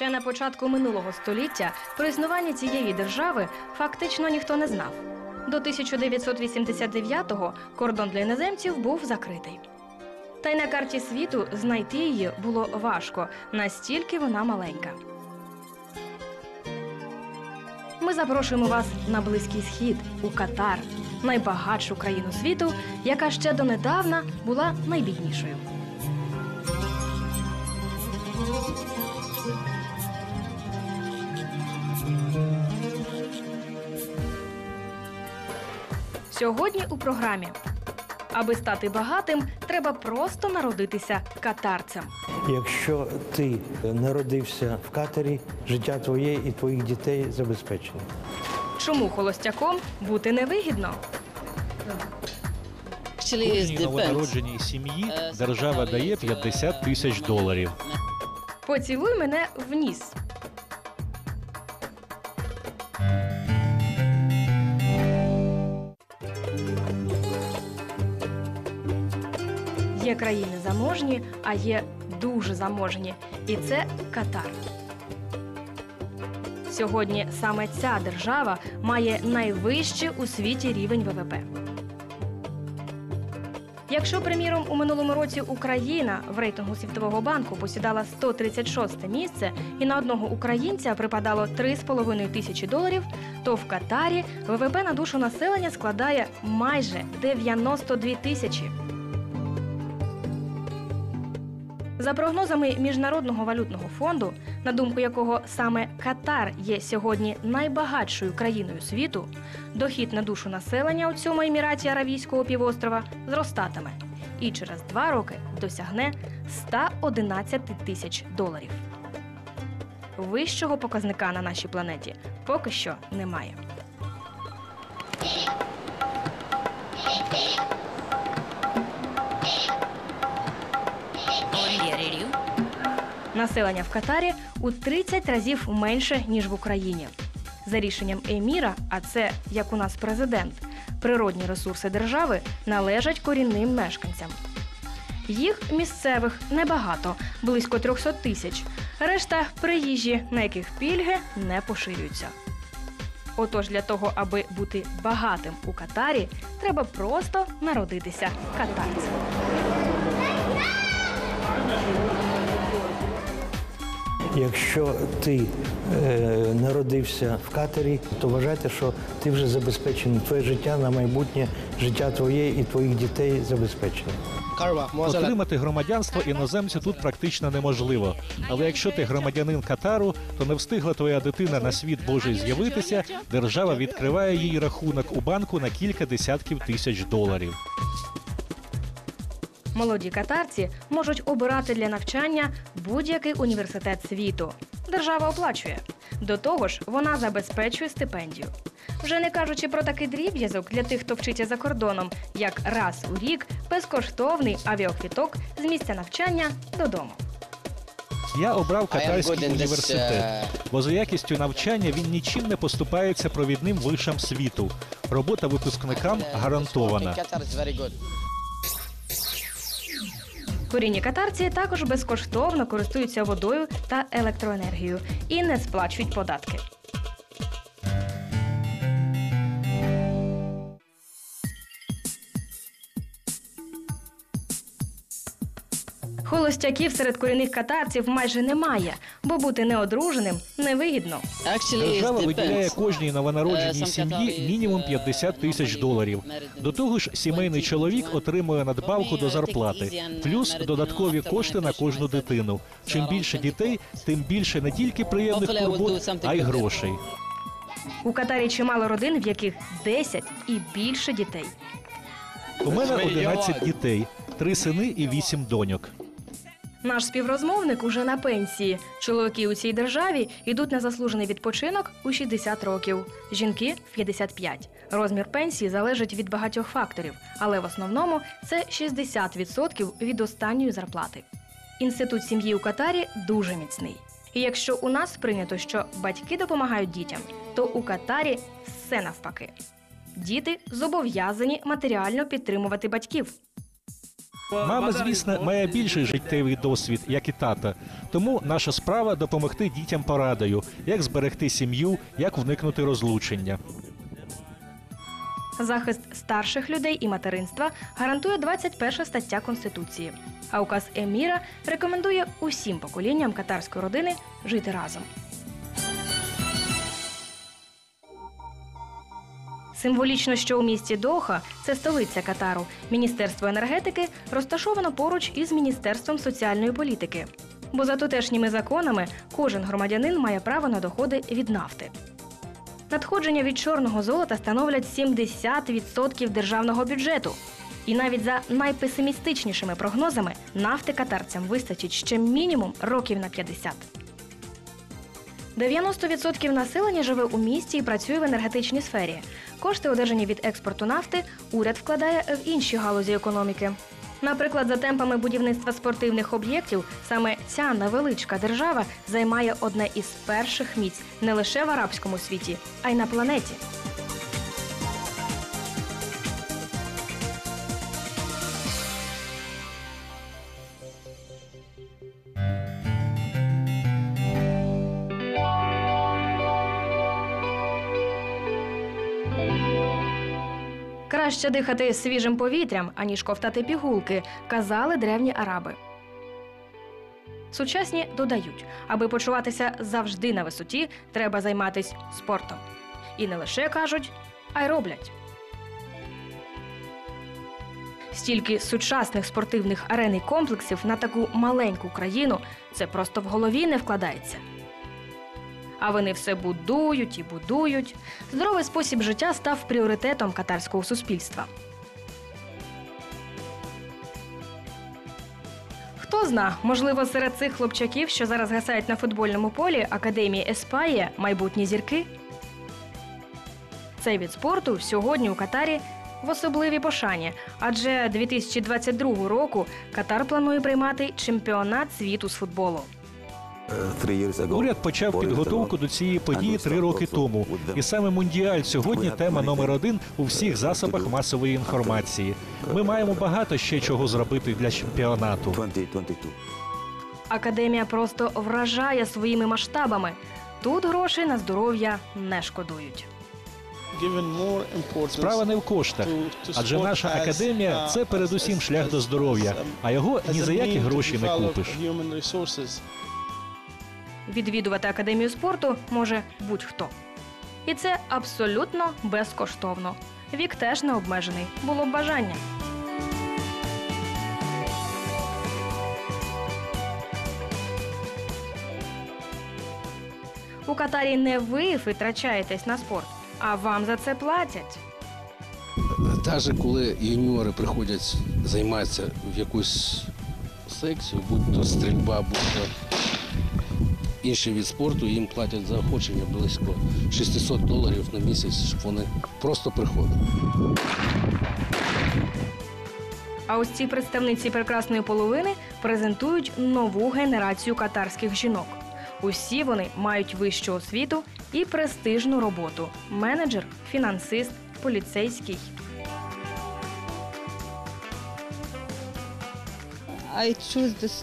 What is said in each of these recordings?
Ще на початку минулого століття про існування цієї держави фактично ніхто не знав. До 1989-го кордон для іноземців був закритий. Та й на карті світу знайти її було важко, настільки вона маленька. Ми запрошуємо вас на Близький Схід у Катар, найбагатшу країну світу, яка ще донедавна була найбіднішою. Сьогодні у програмі. Аби стати багатим, треба просто народитися катарцем. Якщо ти народився в катері, життя твоє і твоїх дітей забезпечене. Чому холостяком бути невигідно? Кожній новонародженій сім'ї держава дає 50 тисяч доларів. Поцілуй мене в ніс. Країни заможні, а є дуже заможні. І це Катар. Сьогодні саме ця держава має найвищий у світі рівень ВВП. Якщо, приміром, у минулому році Україна в рейтингу Світового банку посідала 136 місце і на одного українця припадало 3,5 тисячі доларів, то в Катарі ВВП на душу населення складає майже 92 тисячі. За прогнозами Міжнародного валютного фонду, на думку якого саме Катар є сьогодні найбагатшою країною світу, дохід на душу населення у цьому еміраті Аравійського півострова зростатиме і через два роки досягне 111 тисяч доларів. Вищого показника на нашій планеті поки що немає. Населення в Катарі у 30 разів менше ніж в Україні. За рішенням еміра, а це як у нас президент, природні ресурси держави належать корінним мешканцям. Їх місцевих небагато, близько 300 тисяч. Решта приїжджі, на яких пільги не поширюються. Отож, для того, аби бути багатим у Катарі, треба просто народитися катарцем. Якщо ти е, народився в катері, то вважайте, що ти вже забезпечений. Твоє життя на майбутнє, життя твоє і твоїх дітей забезпечене. Отримати громадянство іноземцю тут практично неможливо. Але якщо ти громадянин Катару, то не встигла твоя дитина на світ Божий з'явитися, держава відкриває їй рахунок у банку на кілька десятків тисяч доларів. Молоді катарці можуть обирати для навчання будь-який університет світу. Держава оплачує. До того ж, вона забезпечує стипендію. Вже не кажучи про такий дріб'язок для тих, хто вчиться за кордоном, як раз у рік безкоштовний авіаквіток з місця навчання додому. Я обрав катарський університет, uh, бо за якістю навчання він нічим не поступається провідним вишам світу. Робота випускникам uh, гарантована. Корінні катарці також безкоштовно користуються водою та електроенергією і не сплачують податки. Холостяків серед корінних катарців майже немає, бо бути неодруженим невигідно. Держава виділяє кожній новонародженій Е, сім'ї мінімум is, 50 тисяч uh, доларів. До того ж, сімейний чоловік отримує надбавку до зарплати, плюс додаткові кошти на кожну дитину. Чим більше дітей, тим більше не тільки приємних турбот, а й грошей. У Катарі чимало родин, в яких 10 і більше дітей. У мене 11 дітей, три сини і вісім доньок. Наш співрозмовник уже на пенсії. Чоловіки у цій державі йдуть на заслужений відпочинок у 60 років, жінки в 55. Розмір пенсії залежить від багатьох факторів, але в основному це 60% від останньої зарплати. Інститут сім'ї у Катарі дуже міцний. І якщо у нас прийнято, що батьки допомагають дітям, то у Катарі все навпаки. Діти зобов'язані матеріально підтримувати батьків. Мама, звісно, має більший життєвий досвід, як і тата. Тому наша справа допомогти дітям порадою, як зберегти сім'ю, як уникнути розлучення. Захист старших людей і материнства гарантує 21 стаття Конституції. А указ Еміра рекомендує усім поколінням катарської родини жити разом. Символічно, що у місті Доха, це столиця Катару, Міністерство енергетики розташовано поруч із Міністерством соціальної політики. Бо за тутешніми законами кожен громадянин має право на доходи від нафти. Надходження від чорного золота становлять 70% державного бюджету. І навіть за найпесимістичнішими прогнозами нафти катарцям вистачить ще мінімум років на 50. 90% населення живе у місті і працює в енергетичній сфері. Кошти, одержані від експорту нафти, уряд вкладає в інші галузі економіки. Наприклад, за темпами будівництва спортивних об'єктів, саме ця невеличка держава займає одне із перших місць не лише в арабському світі, а й на планеті. Краще дихати свіжим повітрям, аніж ковтати пігулки, казали древні араби. Сучасні додають, аби почуватися завжди на висоті, треба займатися спортом. І не лише кажуть, а й роблять. Стільки сучасних спортивних арен і комплексів на таку маленьку країну це просто в голові не вкладається. А вони все будують і будують. Здоровий спосіб життя став пріоритетом катарського суспільства. Хто зна, можливо, серед цих хлопчаків, що зараз гасають на футбольному полі академії Еспає, майбутні зірки. Цей від спорту сьогодні у Катарі в особливій пошані, адже 2022 року Катар планує приймати чемпіонат світу з футболу. Уряд почав підготовку до цієї події три роки тому. І саме мундіаль сьогодні тема номер один у всіх засобах масової інформації. Ми маємо багато ще чого зробити для чемпіонату. 2022. Академія просто вражає своїми масштабами. Тут грошей на здоров'я не шкодують. Справа не в коштах, адже наша академія це передусім шлях до здоров'я, а його ні за які гроші не купиш. Відвідувати академію спорту може будь-хто. І це абсолютно безкоштовно. Вік теж не обмежений. Було б бажання. У Катарі не ви витрачаєтесь на спорт, а вам за це платять. Навіть коли юніори приходять займатися в якусь секцію, будь то стрільба, будь то інший від спорту, їм платять заохочення близько 600 доларів на місяць, щоб вони просто приходили. А ось ці представниці прекрасної половини презентують нову генерацію катарських жінок. Усі вони мають вищу освіту і престижну роботу: менеджер, фінансист, поліцейський.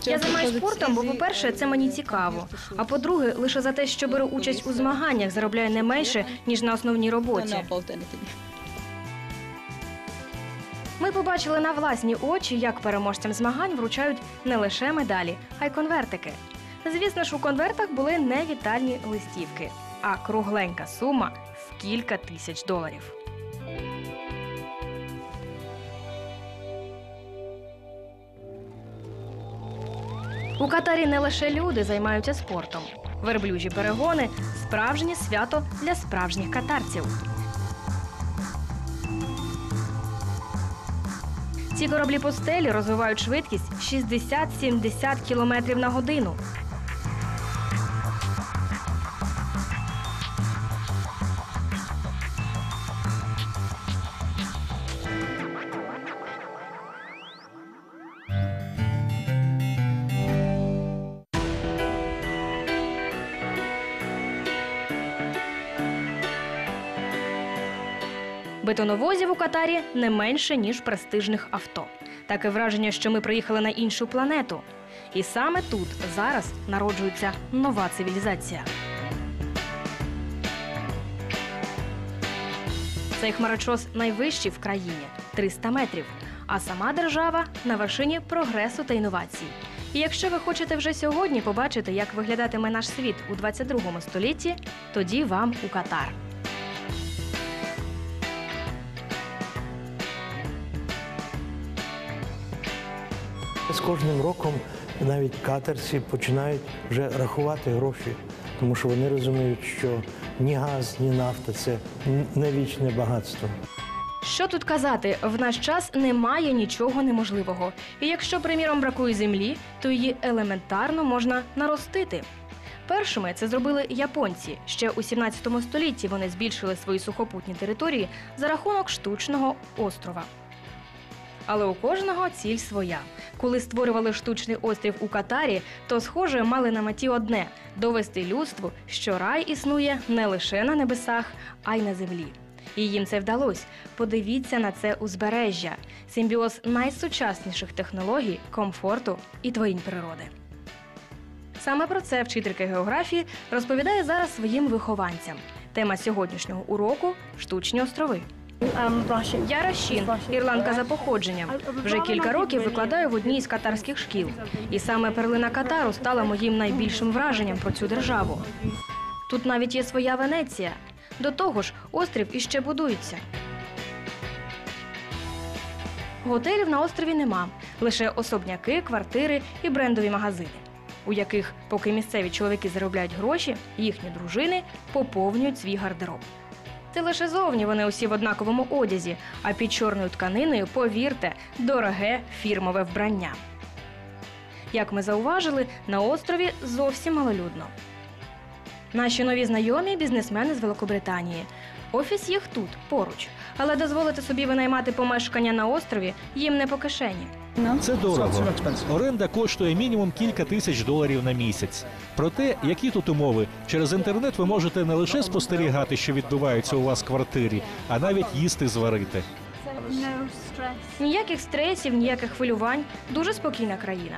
Я займаюся спортом, бо, по-перше, це мені цікаво. А по-друге, лише за те, що беру участь у змаганнях, заробляю не менше, ніж на основній роботі. Ми побачили на власні очі, як переможцям змагань вручають не лише медалі, а й конвертики. Звісно ж, у конвертах були не вітальні листівки, а кругленька сума в кілька тисяч доларів. У Катарі не лише люди займаються спортом. Верблюжі перегони справжнє свято для справжніх катарців. Ці кораблі постелі розвивають швидкість 60-70 км на годину. Бетоновозів у Катарі не менше ніж престижних авто. Таке враження, що ми приїхали на іншу планету. І саме тут зараз народжується нова цивілізація. Цей хмарочос найвищий в країні 300 метрів, а сама держава на вершині прогресу та інновацій. І якщо ви хочете вже сьогодні побачити, як виглядатиме наш світ у 22 столітті, тоді вам у Катар. З кожним роком навіть катерці починають вже рахувати гроші, тому що вони розуміють, що ні газ, ні нафта це не вічне багатство. Що тут казати, в наш час немає нічого неможливого. І якщо, приміром, бракує землі, то її елементарно можна наростити. Першими це зробили японці. Ще у 17 столітті вони збільшили свої сухопутні території за рахунок штучного острова. Але у кожного ціль своя. Коли створювали штучний острів у Катарі, то схоже мали на меті одне довести людству, що рай існує не лише на небесах, а й на землі. І їм це вдалося. Подивіться на це узбережжя симбіоз найсучасніших технологій, комфорту і твоїнь природи. Саме про це вчителька географії розповідає зараз своїм вихованцям. Тема сьогоднішнього уроку штучні острови. Я Рашін, ірландка за походженням. Вже кілька років викладаю в одній із катарських шкіл. І саме перлина Катару стала моїм найбільшим враженням про цю державу. Тут навіть є своя Венеція. До того ж, острів іще будується. Готелів на острові нема, лише особняки, квартири і брендові магазини, у яких, поки місцеві чоловіки заробляють гроші, їхні дружини поповнюють свій гардероб. Це лише зовні вони усі в однаковому одязі, а під чорною тканиною, повірте, дороге фірмове вбрання. Як ми зауважили, на острові зовсім малолюдно. Наші нові знайомі бізнесмени з Великобританії. Офіс їх тут, поруч, але дозволити собі винаймати помешкання на острові їм не по кишені. Це дорого. Оренда коштує мінімум кілька тисяч доларів на місяць. Проте, які тут умови, через інтернет ви можете не лише спостерігати, що відбувається у вас в квартирі, а навіть їсти зварити. Ніяких стресів, ніяких хвилювань, дуже спокійна країна.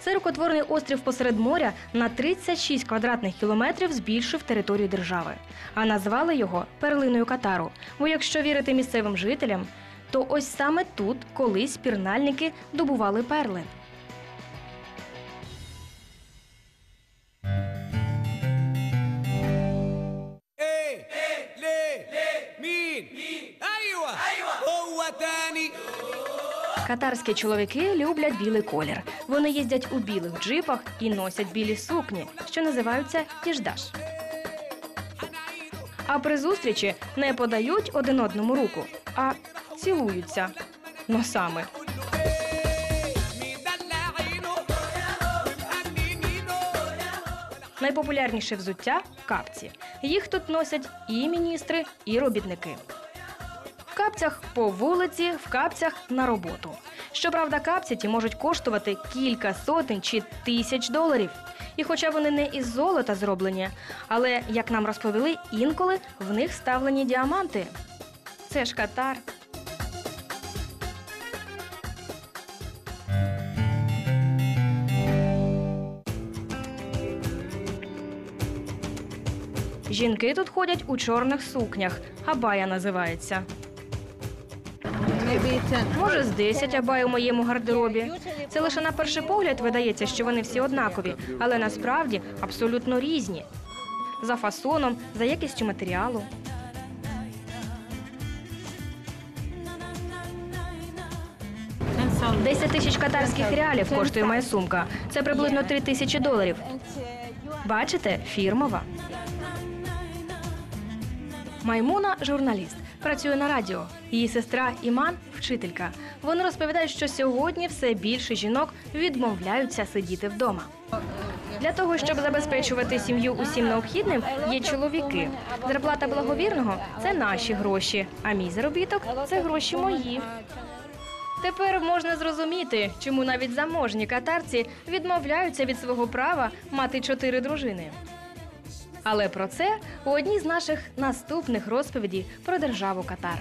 Цей рукотворний острів посеред моря на 36 квадратних кілометрів збільшив територію держави, а назвали його перлиною Катару. Бо якщо вірити місцевим жителям, то ось саме тут колись пірнальники добували перли. Катарські чоловіки люблять білий колір. Вони їздять у білих джипах і носять білі сукні, що називаються тіждаш а при зустрічі не подають один одному руку, а цілуються носами. Найпопулярніше взуття капці. Їх тут носять і міністри, і робітники. В капцях по вулиці, в капцях на роботу. Щоправда, капці ті можуть коштувати кілька сотень чи тисяч доларів. І хоча вони не із золота зроблені, але, як нам розповіли, інколи в них ставлені діаманти. Це ж катар. Жінки тут ходять у чорних сукнях. Абая називається. Може, з 10 абай у моєму гардеробі. Це лише на перший погляд видається, що вони всі однакові, але насправді абсолютно різні. За фасоном, за якістю матеріалу. Десять тисяч катарських реалів коштує моя сумка. Це приблизно 3 тисячі доларів. Бачите, фірмова. Маймуна журналіст. Працює на радіо. Її сестра Іман вчителька. Вони розповідають, що сьогодні все більше жінок відмовляються сидіти вдома. Для того, щоб забезпечувати сім'ю усім необхідним, є чоловіки. Зарплата благовірного це наші гроші, а мій заробіток це гроші мої. Тепер можна зрозуміти, чому навіть заможні катарці відмовляються від свого права мати чотири дружини. Але про це у одній з наших наступних розповідей про державу Катар.